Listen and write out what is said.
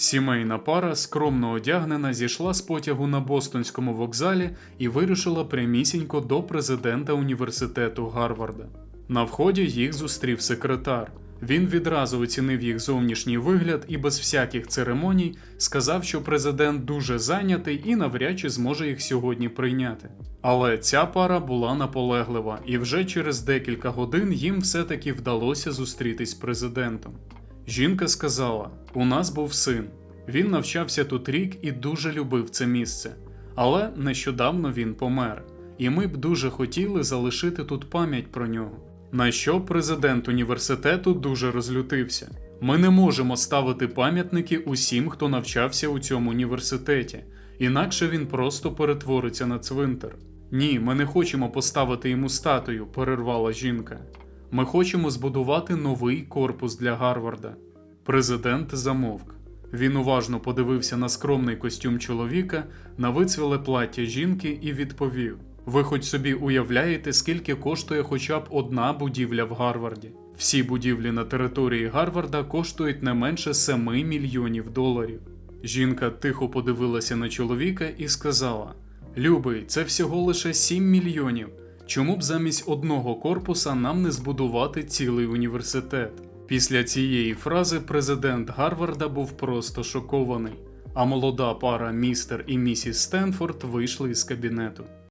Сімейна пара, скромно одягнена, зійшла з потягу на Бостонському вокзалі і вирушила прямісінько до президента університету Гарварда. На вході їх зустрів секретар. Він відразу оцінив їх зовнішній вигляд і без всяких церемоній сказав, що президент дуже зайнятий і навряд чи зможе їх сьогодні прийняти. Але ця пара була наполеглива, і вже через декілька годин їм все-таки вдалося зустрітись з президентом. Жінка сказала: У нас був син. Він навчався тут рік і дуже любив це місце. Але нещодавно він помер, і ми б дуже хотіли залишити тут пам'ять про нього. На що президент університету дуже розлютився. Ми не можемо ставити пам'ятники усім, хто навчався у цьому університеті, інакше він просто перетвориться на цвинтар. Ні, ми не хочемо поставити йому статую, перервала жінка. Ми хочемо збудувати новий корпус для Гарварда. Президент замовк. Він уважно подивився на скромний костюм чоловіка, на вицвіле плаття жінки і відповів: Ви хоч собі уявляєте, скільки коштує хоча б одна будівля в Гарварді? Всі будівлі на території Гарварда коштують не менше 7 мільйонів доларів. Жінка тихо подивилася на чоловіка і сказала: Любий, це всього лише 7 мільйонів. Чому б замість одного корпуса нам не збудувати цілий університет? Після цієї фрази президент Гарварда був просто шокований, а молода пара містер і місіс Стенфорд вийшли із кабінету.